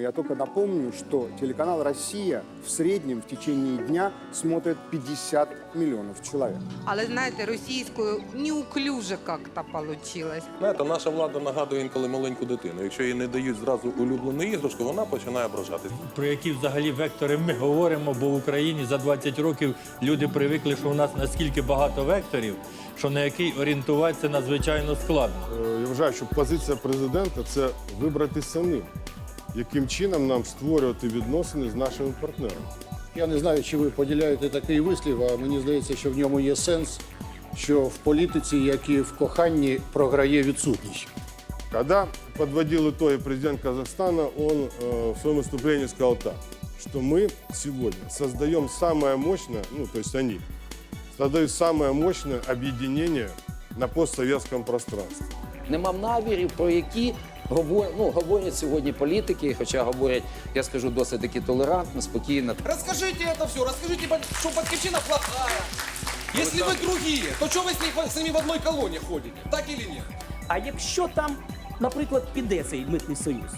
Я только напомню, что телеканал «Россия» в среднем в течение дня смотрит 50 миллионов человек. Але знаєте, російською неуклюже як-то получилось. Знаєте, наша влада нагадує інколи маленьку дитину. Якщо їй не дають зразу улюблену іграшку, вона починає ображатись. Про які взагалі вектори ми говоримо, бо в Україні за 20 років люди привикли, що у нас наскільки багато векторів, що на який орієнтуватися надзвичайно складно. Е, Я вважаю, що позиція президента це вибрати самим, яким чином нам створювати відносини з нашими партнерами. Я не знаю, чи ви поділяєте такий вислів, а мені здається, що в ньому є сенс, що в політиці, як і в коханні, програє відсутність. Когда подводил итоги президент Казахстана, он э, в своем выступлении сказал так, что мы сегодня создаем самое мощное, ну то есть они, создают самое мощное объединение на постсоветском пространстве. Нема намірів, про які говор- ну, говорять сьогодні політики, хоча говорять, я скажу, досить таки толерантно, спокійно. Расскажите это все, расскажите, что Батькивщина плохая. Если вы другие, то что вы с, ней- с ними в одной колонне ходите? Так или нет? А якщо там, наприклад, піде цей митний союз,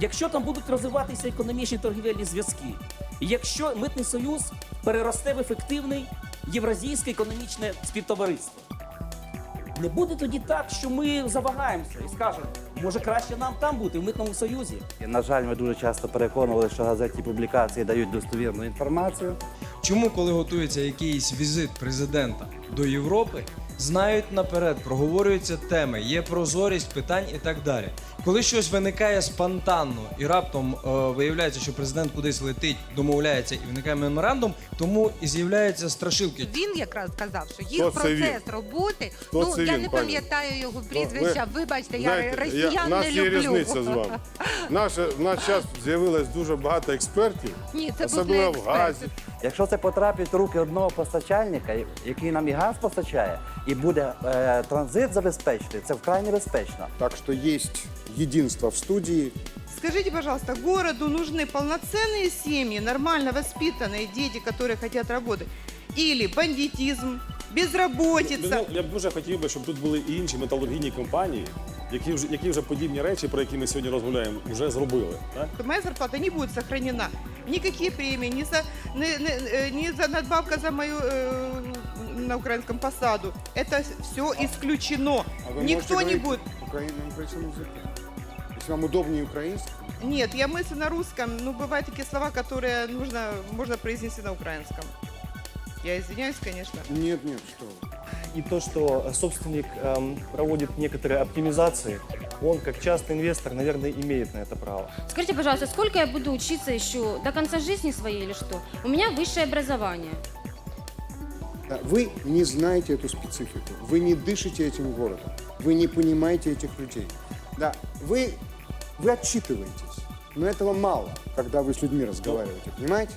якщо там будуть розвиватися економічні торгівельні зв'язки, якщо митний союз переросте в ефективний євразійське економічне співтовариство, не буде тоді так, що ми завагаємося і скажемо, може краще нам там бути в митному союзі. І, на жаль, ми дуже часто переконували, що газетні публікації дають достовірну інформацію. Чому, коли готується якийсь візит президента до Європи, знають наперед, проговорюються теми, є прозорість питань і так далі. Коли щось виникає спонтанно і раптом е, виявляється, що президент кудись летить, домовляється і виникає меморандум, тому і з'являються страшилки. Він якраз сказав, що їх Хто це процес роботи. Хто ну це я він, не пані? пам'ятаю його ви- прізвища. Вибачте, я Знаєте, росіян у нас не є люблю. різниця з вами. Наша, в нас час з'явилось дуже багато експертів, Ні, це був не особливо в експерт. газі. Якщо це потрапить в руки одного постачальника, який нам і газ постачає, і буде е, транзит забезпечений, це вкрай небезпечно. Так что есть единство в студии. Скажите, пожалуйста, городу нужны полноценные семьи, нормально воспитанные дети, которые хотят работать? Или бандитизм, безработица? Я б дуже хотів би, щоб тут були і інші металургійні компанії, які вже які вже подібні речі, про які ми сьогодні розмовляємо, вже зробили. Так? Моя зарплата не будет сохранена. Никакие премии, ни за, ни, ни- э, ни за надбавка за мою э, на украинском посаду. Это все исключено. А вы Никто можете не говорить будет. украин- на украинском языке. Если вам удобнее украинский, Нет, я мыслю на русском. Ну, бывают такие слова, которые нужно, можно произнести на украинском. Я извиняюсь, конечно. нет, нет, что вы. И то, что собственник проводит некоторые оптимизации, он как частный инвестор, наверное, имеет на это право. Скажите, пожалуйста, сколько я буду учиться еще до конца жизни своей или что? У меня высшее образование. Да, Вы не знаете эту специфику, вы не дышите этим городом, вы не понимаете этих людей. Да, вы, вы отчитываетесь, но этого мало, когда вы с людьми разговариваете, понимаете?